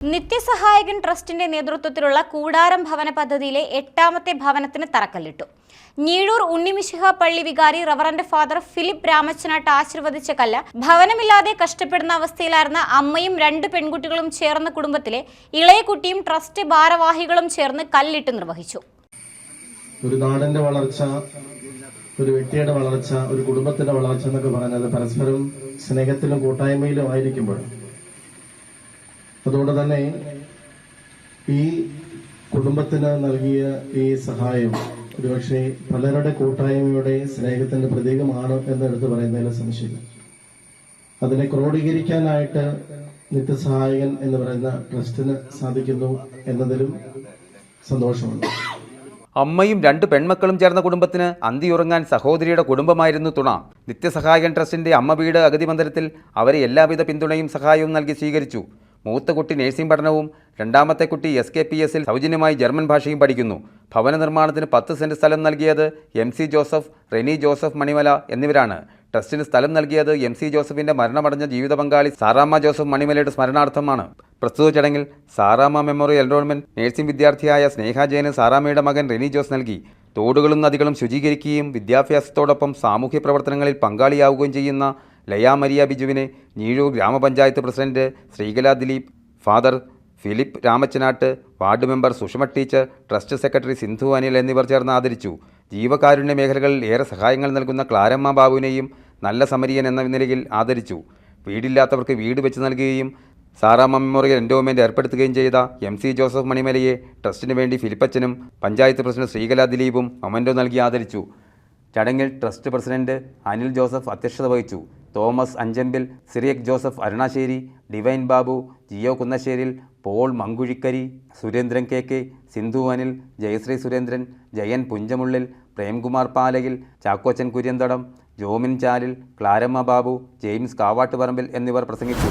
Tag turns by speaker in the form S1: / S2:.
S1: നിത്യസഹായകൻ ട്രസ്റ്റിന്റെ നേതൃത്വത്തിലുള്ള കൂടാരം ഭവന പദ്ധതിയിലെ എട്ടാമത്തെ ഭവനത്തിന് തറക്കല്ലിട്ടു. ഞീഴൂർ ഉണ്ണിമിശിഹ പള്ളി വികാരി റവറന്റ് ഫാദർ ഫിലിപ്പ് രാമച്ചനാട്ട് ആശീർവദിച്ച കല്ല് ഭവനമില്ലാതെ കഷ്ടപ്പെടുന്ന അവസ്ഥയിലായിരുന്ന അമ്മയും രണ്ട് പെൺകുട്ടികളും ചേർന്ന കുടുംബത്തിലെ ഇളയ കുട്ടിയും ട്രസ്റ്റ് ഭാരവാഹികളും ചേർന്ന് കല്ലിട്ട് നിർവഹിച്ചു.
S2: ഒരു നാടിന്റെ വളർച്ച ഒരു വ്യക്തിയുടെ വളർച്ച ഒരു കുടുംബത്തിന്റെ വളർച്ച എന്നൊക്കെ പറയുന്നത് പരസ്പരം സ്നേഹത്തിലും കൂട്ടായ്മയിലും ആയിരിക്കുമ്പോൾ അതുകൊണ്ട് തന്നെ ഈ കുടുംബത്തിന് നൽകിയ ഈ സഹായം ഒരുപക്ഷെ പലരുടെ കൂട്ടായ്മയുടെ സ്നേഹത്തിന്റെ പ്രതീകമാണ് എന്ന് എടുത്തു പറയുന്നതിൽ സംശയമില്ല. അതിനെ ക്രോഡീകരിക്കാനായിട്ട് നിത്യസഹായകൻ എന്ന് പറയുന്ന ട്രസ്റ്റിന് സാധിക്കുന്നു എന്നതിലും സന്തോഷമുണ്ട്.
S3: അമ്മയും രണ്ട് പെൺമക്കളും ചേർന്ന കുടുംബത്തിന് അന്തിയുറങ്ങാൻ സഹോദരിയുടെ കുടുംബമായിരുന്നു തുണ. നിത്യസഹായകൻ ട്രസ്റ്റിന്റെ അമ്മ വീട് അഗതി മന്ദിരത്തിൽ അവരെ എല്ലാവിധ പിന്തുണയും സഹായവും നൽകി സ്വീകരിച്ചു. മൂത്ത കുട്ടി നഴ്സിംഗ് പഠനവും രണ്ടാമത്തെ കുട്ടി എസ് കെ പി എസിൽ സൗജന്യമായി ജർമ്മൻ ഭാഷയും പഠിക്കുന്നു. ഭവന നിർമ്മാണത്തിന് പത്ത് സെന്റ് സ്ഥലം നൽകിയത് M C Joseph Reny Joseph Manimala എന്നിവരാണ്. ട്രസ്റ്റിന് സ്ഥലം നൽകിയത് എം സി ജോസഫിന്റെ മരണമടഞ്ഞ ജീവിത പങ്കാളി സാറാമ്മ ജോസഫ് മണിമലയുടെ സ്മരണാർത്ഥമാണ്. പ്രസ്തുത ചടങ്ങിൽ സാറാമ്മ മെമ്മോറിയൽ എൻറോൾമെന്റ് നഴ്സിംഗ് വിദ്യാർത്ഥിയായ സ്നേഹ ജയന് സാറാമ്മയുടെ മകൻ റെനി ജോസ് നൽകി. തോടുകളും നദികളും ശുചീകരിക്കുകയും വിദ്യാഭ്യാസത്തോടൊപ്പം സാമൂഹ്യ പ്രവർത്തനങ്ങളിൽ പങ്കാളിയാവുകയും ചെയ്യുന്ന ലയാ Maria ബിജുവിനെ Njeezhoor gramapanchayat president Sreekala Dileep father Philip Ramachanattu ward member Sushama teacher trust secretary Sindhu Anil എന്നിവർ ചേർന്ന് ആദരിച്ചു. ജീവകാരുണ്യ മേഖലകളിൽ ഏറെ സഹായങ്ങൾ നൽകുന്ന ക്ലാരമ്മ ബാബുവിനെയും നല്ല സമരിയൻ എന്ന നിലയിൽ ആദരിച്ചു. വീടില്ലാത്തവർക്ക് വീട് വെച്ച് നൽകുകയും സാറാമ്മ മെമ്മോറിയൽ എൻഡോമെന്റ് ഏർപ്പെടുത്തുകയും ചെയ്ത എം സി ജോസഫ് മണിമലയെ ട്രസ്റ്റിന് വേണ്ടി ഫിലിപ്പച്ചനും പഞ്ചായത്ത് പ്രസിഡന്റ് ശ്രീകല ദിലീപും മൊമന്റോ നൽകി ആദരിച്ചു. ചടങ്ങിൽ ട്രസ്റ്റ് പ്രസിഡന്റ് അനിൽ ജോസഫ് അധ്യക്ഷത വഹിച്ചു. Thomas Anchampil Cyriac Joseph Arunasseri Divine Babu Jio Kunnasseril Paul Mankuzhikkari Surendran K K Sindhu Anil Jayasree Surendran Jayan Punchamullil Premkumar Palayil Chackochan Kuriyanthadam Jomin Chalil Claramma Babu James Kavattuparambil എന്നിവർ പ്രസംഗിച്ചു.